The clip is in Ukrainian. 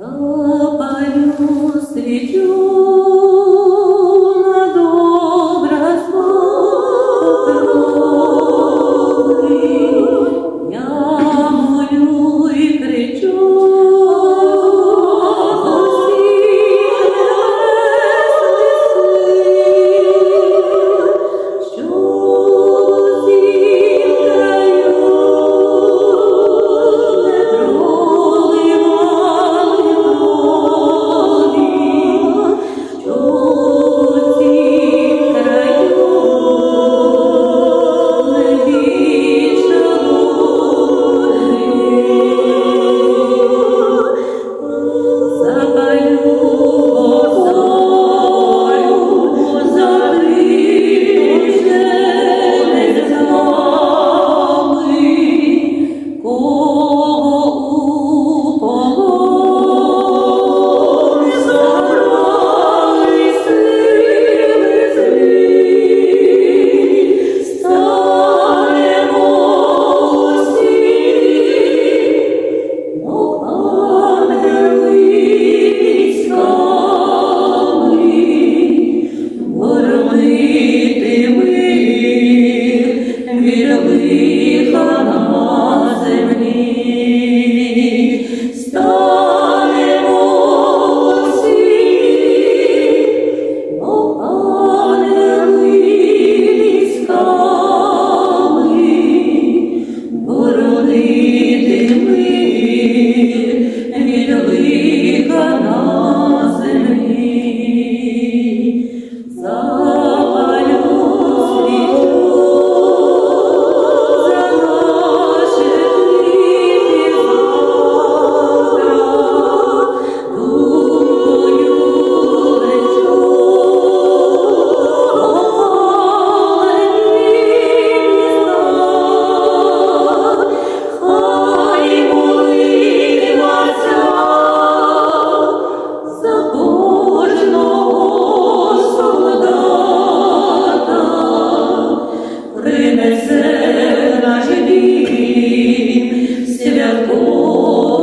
Oh. Diga. Принесе наш дім святого